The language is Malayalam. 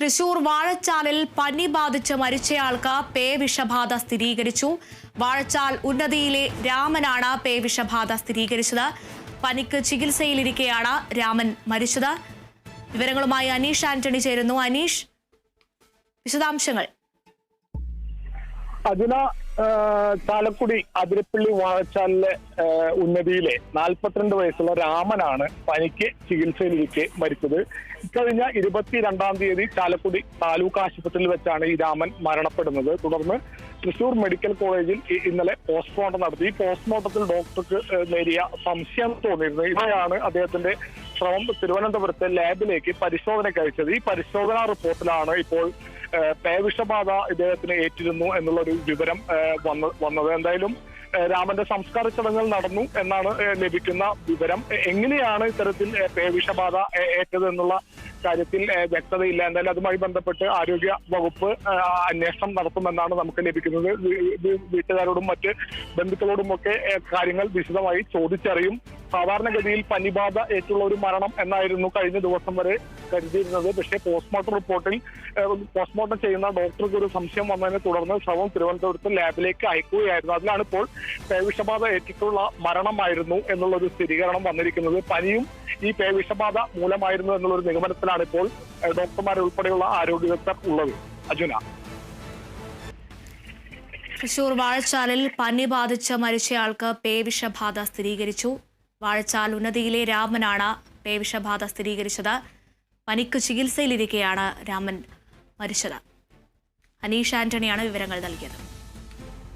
തൃശൂർ വാഴച്ചാലിൽ പനി ബാധിച്ച് മരിച്ചയാൾക്ക് പേ വിഷബാധ സ്ഥിരീകരിച്ചു. വാഴച്ചാൽ ഉന്നതിയിലെ രാമനാണ് പേ വിഷബാധ സ്ഥിരീകരിച്ചത്. പനിക്ക് ചികിത്സയിലിരിക്കെയാണ് രാമൻ മരിച്ചത്. വിവരങ്ങളുമായി അനീഷ് ആന്റണി ചേരുന്നു. അനീഷ് വിശദാംശങ്ങൾ. അതിന ചാലക്കുടി അതിരപ്പള്ളി വാഴച്ചാലിലെ ഉന്നതിയിലെ നാൽപ്പത്തിരണ്ട് വയസ്സുള്ള രാമനാണ് പനിക്ക് ചികിത്സയിലിരിക്കെ മരിച്ചത്. ഇക്കഴിഞ്ഞ ഇരുപത്തിരണ്ടാം തീയതി ചാലക്കുടി താലൂക്ക് ആശുപത്രിയിൽ വെച്ചാണ് ഈ രാമൻ മരണപ്പെടുന്നത്. തുടർന്ന് തൃശൂർ മെഡിക്കൽ കോളേജിൽ ഇന്നലെ പോസ്റ്റ്മോർട്ടം നടത്തി. ഈ പോസ്റ്റ്മോർട്ടത്തിൽ ഡോക്ടർക്ക് നേരിയ സംശയം തോന്നിയിരുന്നത് ഇവയാണ് അദ്ദേഹത്തിന്റെ ശ്രമം തിരുവനന്തപുരത്തെ ലാബിലേക്ക് പരിശോധനയ്ക്ക് അയച്ചത്. ഈ പരിശോധനാ റിപ്പോർട്ടിലാണ് ഇപ്പോൾ പേവിഷബാധ ഇദ്ദേഹത്തിന് ഏറ്റിരുന്നു എന്നുള്ള ഒരു വിവരം വന്ന് വന്ന വന്നത്. എന്തായാലും രാമന്റെ സംസ്കാര ചടങ്ങുകൾ നടന്നു എന്നാണ് ലഭിക്കുന്ന വിവരം. എങ്ങനെയാണ് ഇത്തരത്തിൽ പേവിഷബാധ ഏറ്റത് എന്നുള്ള കാര്യത്തിൽ വ്യക്തതയില്ല. എന്തായാലും അതുമായി ബന്ധപ്പെട്ട് ആരോഗ്യ വകുപ്പ് അന്വേഷണം നടത്തുമെന്നാണ് നമുക്ക് ലഭിക്കുന്നത്. വീട്ടുകാരോടും മറ്റ് ബന്ധുക്കളോടും ഒക്കെ കാര്യങ്ങൾ വിശദമായി ചോദിച്ചറിയും. സാധാരണഗതിയിൽ പനിബാധ ഏറ്റുള്ള ഒരു മരണം എന്നായിരുന്നു കഴിഞ്ഞ ദിവസം വരെ കരുതിയിരുന്നത്. പക്ഷേ പോസ്റ്റ്മോർട്ടം റിപ്പോർട്ടിൽ പോസ്റ്റ്മോർട്ടം ചെയ്യുന്ന ഡോക്ടർക്ക് ഒരു സംശയം വന്നതിനെ തുടർന്ന് ശവം തിരുവനന്തപുരത്ത് ലാബിലേക്ക് അയക്കുകയായിരുന്നു. അതിലാണ് ഇപ്പോൾ പേവിഷബാധ ഏറ്റിട്ടുള്ള മരണമായിരുന്നു എന്നുള്ള ഒരു സ്ഥിരീകരണം വന്നിരിക്കുന്നത്. പനിയും ഈ പേവിഷബാധ മൂലമായിരുന്നു എന്നുള്ള ഒരു നിഗമനത്തിലാണ് ഇപ്പോൾ ഡോക്ടർമാരെ ഉൾപ്പെടെയുള്ള ആരോഗ്യ വിദഗ്ധർ ഉള്ളത്. അജുന. തൃശൂർ വാഴച്ചാലിൽ പനി ബാധിച്ച് മരിച്ചയാൾക്ക് പേവിഷബാധ സ്ഥിരീകരിച്ചു. വാഴച്ചാൽ ഉന്നതിയിലെ രാമനാണ് പേവിഷബാധ സ്ഥിരീകരിച്ചത്. പനിക്ക് ചികിത്സയിലിരിക്കെയാണ് രാമൻ മരിച്ചത്. അനീഷ് ആന്റണിയാണ് വിവരങ്ങൾ നൽകിയത്.